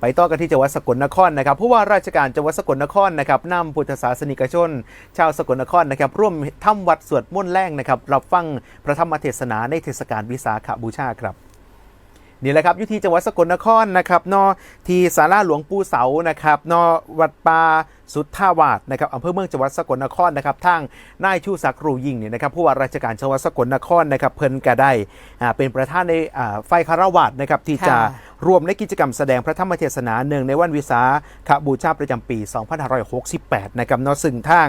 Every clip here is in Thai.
ไปต่อกันที่จังหวัดสกลนครนะครับผู้ว่าราชการจังหวัดสกลนครนะครับนำพุทธศาสนิกชน ชาวสกลนครนะครับร่วมทำวัดสวดมนต์แรงนะครับรับฟังพระธรรมเทศนาในเทศกาลวิสาขบูชาครับนี่แหละครับอยู่ที่จังหวัดสกลนครนะครับนอที่ศาลาหลวงปู่เสานะครับนอวัดป่าสุทธาวาสนะครับอำเภอเมืองจังหวัดสกลนครนะครับทางนายชูศักดิ์รูยิ่งเนี่ยนะครับผู้ว่าราชการจังหวัดสกลนครนะครับเพิ่นก็ได้อ่าเป็นประธานในอ่าไฟคารวาสนะครับที่จะ รวมในกิจกรรมแสดงพระธรรมเทศนาเนื่องในวันวิสาขบูชาประจำปี 2568 นะครับเนาะซึ่งทาง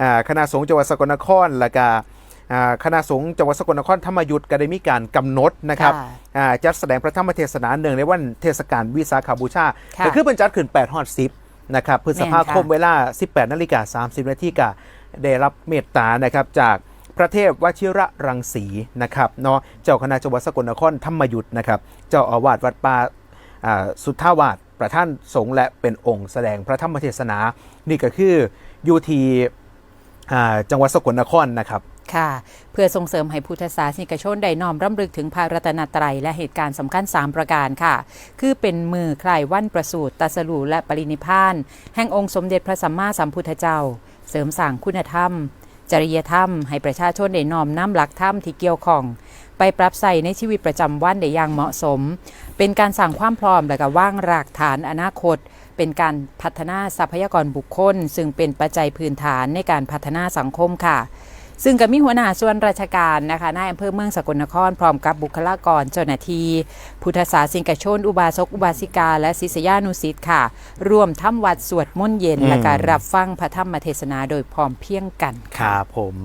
อ่าคณะสงฆ์จังหวัดสกลนครและก็อ่าคณะสงฆ์จังหวัดสกลนครธรรมยุทธ์ก็ได้มีการกำหนดนะครับค่ะอ่าจัดแสดงพระธรรมเทศนาเนื่องในวันเทศกาลวิสาขบูชาค่ะก็คือเป็นจัดขึ้น8ฮอด10นะครับพฤษภาคมแม่นค่ะเวลา 18นาฬิกา30นาทีก็ได้รับเมตตานะครับจาก พระเทพวชิระรังสีนะครับเนาะเจ้าคณะจังหวัดสกลนครธรรมยุทธ์นะครับ เจ้าอาวาสวัดป่าสุทธาวาสประท่านสงฆ์และเป็นองค์แสดงพระธรรมเทศนา นี่ก็คืออยู่ที่จังหวัดสกลนครนะครับค่ะ เพื่อส่งเสริมให้พุทธศาสนิกชนได้น้อมรำลึกถึงพระรัตนตรัยและเหตุการณ์สำคัญ 3 ประการค่ะ คือเป็นมือคลายวันประสูติตัสรูและปรินิพพาน แห่งองค์สมเด็จพระสัมมาสัมพุทธเจ้า เสริมสร้างคุณธรรม จริยธรรม ให้ประชาชนได้น้อมน้ำหลักธรรมที่เกี่ยวข้อง ไปปรับใส่ในชีวิตประจำวันได้อย่างเหมาะสม เป็นการสั่งความพร้อมและก็ว่างรากฐานอนาคต เป็นการพัฒนาทรัพยากรบุคคล ซึ่งเป็นปัจจัยพื้นฐานในการพัฒนาสังคมค่ะ ซึ่งก็มีหัวหน้าส่วนราชการนะคะนายอำเภอเมืองสกลนคร พร้อมกับบุคลากรเจ้าหน้าที่พุทธศาสนิกชน อุบาสกอุบาสิกา และศิษยานุศิษย์ค่ะ ร่วมทำวัดสวดมนต์เย็นอืมและการรับฟังพระธรรมเทศนาโดยพร้อมเพรียงกัน ครับผม